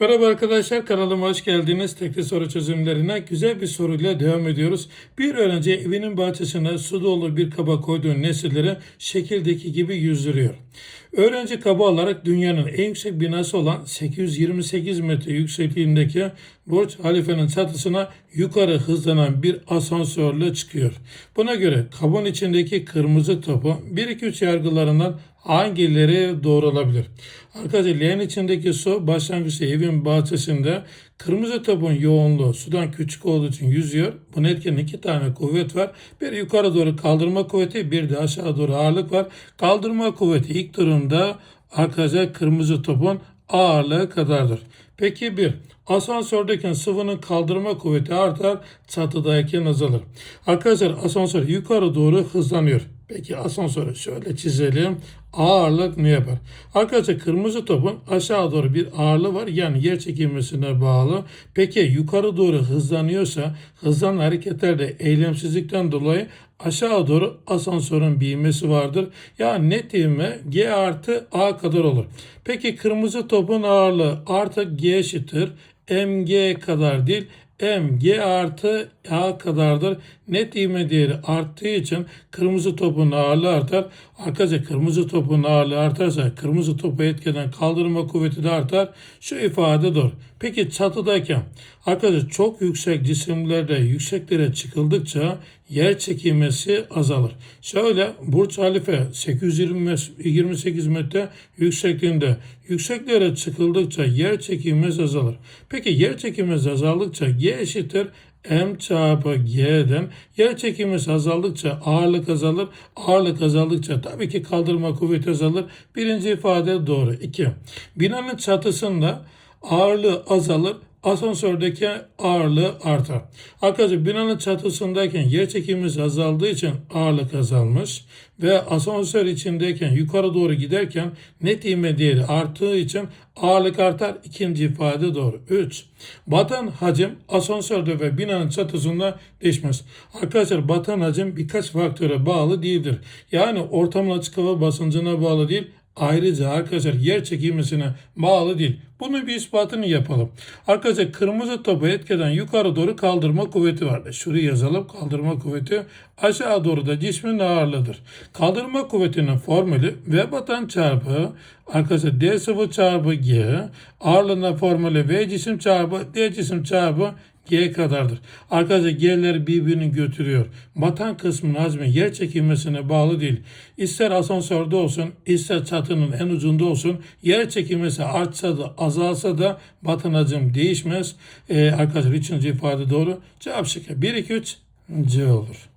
Merhaba arkadaşlar kanalıma hoş geldiniz. Tekli soru çözümlerine güzel bir soruyla devam ediyoruz. Bir öğrenci evinin bahçesine su dolu bir kaba koyduğu nesneleri şekildeki gibi yüzdürüyor. Öğrenci kaba alarak dünyanın en yüksek binası olan 828 metre yüksekliğindeki Burç Halife'nin çatısına yukarı hızlanan bir asansörle çıkıyor. Buna göre kabın içindeki kırmızı topu 1-2-3 yargılarından hangileri doğru olabilir? Arkadaşlar leğen içindeki su başlangıçta evin bahçesinde kırmızı topun yoğunluğu sudan küçük olduğu için yüzüyor. Bunu etken iki tane kuvvet var. Bir yukarı doğru kaldırma kuvveti bir de aşağı doğru ağırlık var. Kaldırma kuvveti ilk durumda arkadaşlar kırmızı topun ağırlığı kadardır. Peki bir asansördeki sıvının kaldırma kuvveti artar çatıdayken azalır. Arkadaşlar asansör yukarı doğru hızlanıyor. Peki asansörü şöyle çizelim. Ağırlık ne yapar? Arkadaşlar kırmızı topun aşağı doğru bir ağırlığı var. Yani yer çekilmesine bağlı. Peki yukarı doğru hızlanıyorsa hızlanan hareketlerde eylemsizlikten dolayı aşağı doğru asansörün büyümesi vardır. Yani net ivme G artı A kadar olur. Peki kırmızı topun ağırlığı artı G eşittir. mg kadar değil mg artı a kadardır. Net ivme değeri arttığı için kırmızı topun ağırlığı artar. Arkadaşlar kırmızı topun ağırlığı artarsa kırmızı topu etkeden kaldırma kuvveti de artar. Şu ifade doğru. Peki çatıdayken arkadaşlar çok yüksek cisimlerde yükseklere çıkıldıkça yer çekilmesi azalır. Şöyle Burç Halife 828 metre yüksekliğinde yükseklere çıkıldıkça yer çekilmesi azalır. Peki yer çekilmesi azaldıkça G eşittir m çarpı g'den yer çekilmesi azaldıkça ağırlık azalır. Ağırlık azaldıkça tabii ki kaldırma kuvveti azalır. Birinci ifade doğru. 2. Binanın çatısında ağırlığı azalır asansördeki ağırlığı artar. Arkadaşlar binanın çatısındayken yer çekimimiz azaldığı için ağırlık azalmış ve asansör içindeyken yukarı doğru giderken net ivme değeri arttığı için ağırlık artar. İkinci ifade doğru. 3. Batan hacim asansörde ve binanın çatısında değişmez. Arkadaşlar batan hacim birkaç faktöre bağlı değildir. Yani ortamın açık hava basıncına bağlı değil Ayrıca arkadaşlar yer çekilmesine bağlı değil. Bunu bir ispatını yapalım. Arkadaşlar kırmızı topu etkeden yukarı doğru kaldırma kuvveti vardır. Şuraya yazalım kaldırma kuvveti. Aşağı doğru da cismin ağırlığıdır. Kaldırma kuvvetinin formülü V batan çarpı arkadaşlar D sıvı çarpı G ağırlığına formülü V cisim çarpı D cisim çarpı G kadardır. Arkadaşlar G'ler birbirini götürüyor. Batan kısmın azmi yer çekilmesine bağlı değil. İster asansörde olsun, ister çatının en ucunda olsun, yer çekilmesi artsa da azalsa da batan hacim değişmez. Ee, arkadaşlar üçüncü ifade doğru. Cevap şıkkı 1, 2, 3 C olur.